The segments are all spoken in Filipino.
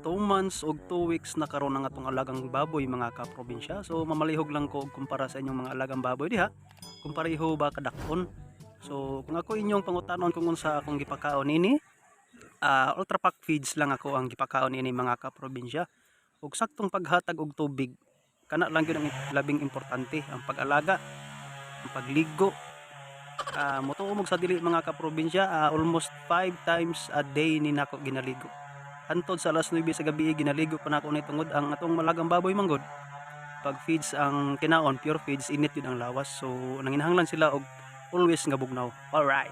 2 months o 2 weeks na karon ang atong alagang baboy mga kaprobinsya. So mamalihog lang ko kumpara sa inyong mga alagang baboy diha. Kung pareho ba kadakon. So kung ako inyong pangutanon kung unsa akong gipakaon ini, ah ultra pack feeds lang ako ang gipakaon ini mga kaprobinsya. Ug saktong paghatag og tubig kana lang gyud ang labing importante ang pag-alaga, ang pagligo. Ah motuomog sa dili mga kaprobinsya, ah, almost 5 times a day ni nako ginaligo hantod sa alas 9 sa gabi ginaligo pa nako ni tungod ang atong malagang baboy manggod. Pag feeds ang kinaon pure feeds init yun ang lawas. So nanginahanglan sila og always nga bugnaw. Alright.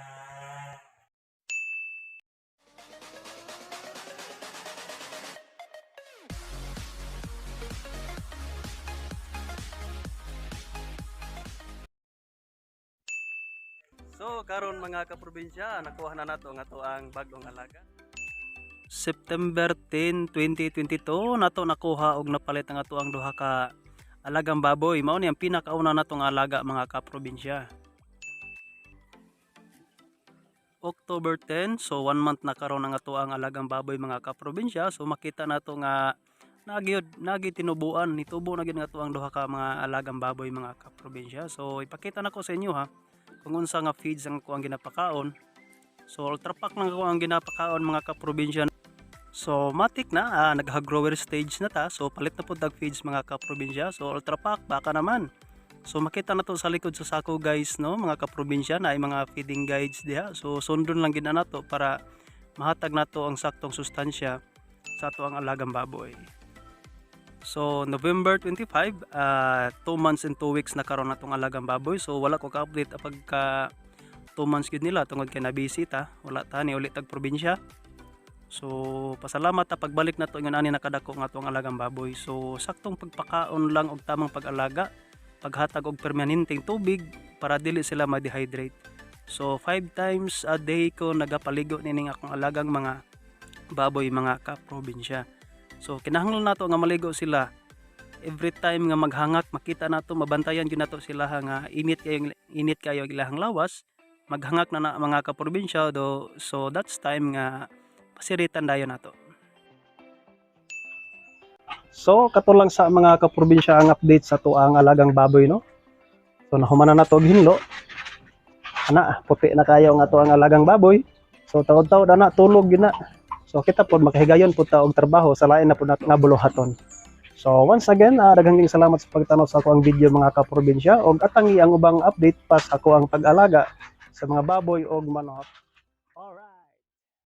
So karon mga kaprobinsya nakuha na nato nga to ang bagong alaga September 10, 2022 nato nakuha og napalit ang ato ang duha ka alagang baboy. Mao ni ang pinakauna natong alaga mga kaprobinsya. October 10, so one month na karon ang ato ang alagang baboy mga kaprobinsya. So makita nato nga nagyod nagi tinubuan nitubo na gyud nga ato ang duha ka mga alagang baboy mga kaprobinsya. So ipakita nako sa inyo ha kung unsa nga feeds ang ko ang ginapakaon. So ultra pack lang ko ang ginapakaon mga kaprobinsya So matik na ah, nagha-grower stage na ta. So palit na po dag feeds mga kaprobinsya. So ultra pack baka naman. So makita na to sa likod sa sako guys no mga kaprobinsya na ay mga feeding guides diha. So sundon lang gina nato para mahatag nato ang saktong sustansya sa ato ang alagang baboy. So November 25, 2 months and 2 weeks na karon natong alagang baboy. So wala ko ka-update pagka 2 months gid nila tungod kay nabisita. Wala ta ni ulit tag probinsya. So pasalamat ta pagbalik na to ingon ani nakadako nga to ang alagang baboy. So saktong pagpakaon lang og tamang pag-alaga, paghatag og permanenteng tubig para dili sila ma-dehydrate. So 5 times a day ko nagapaligo nining akong alagang mga baboy mga kaprobinsya. So kinahanglan nato nga maligo sila every time nga maghangak makita nato mabantayan gyud nato sila nga init kayo init kayo ang ilahang lawas maghangak na na mga kaprobinsya do so that's time nga pasiritan dayon nato. So kato lang sa mga kaprobinsya ang update sa tuang alagang baboy no. So nahuman na nato og hinlo. Ana puti na kayo nga tuang alagang baboy. So taod-taod ana tulog yun na. So kita pod makahigayon pud ta og trabaho sa lain na pud nato nga buluhaton. So once again, uh, daghang salamat sa pagtanaw sa ako ang video mga kaprobinsya og atangi ang ubang update pas ako ang pag-alaga sa mga baboy og manok.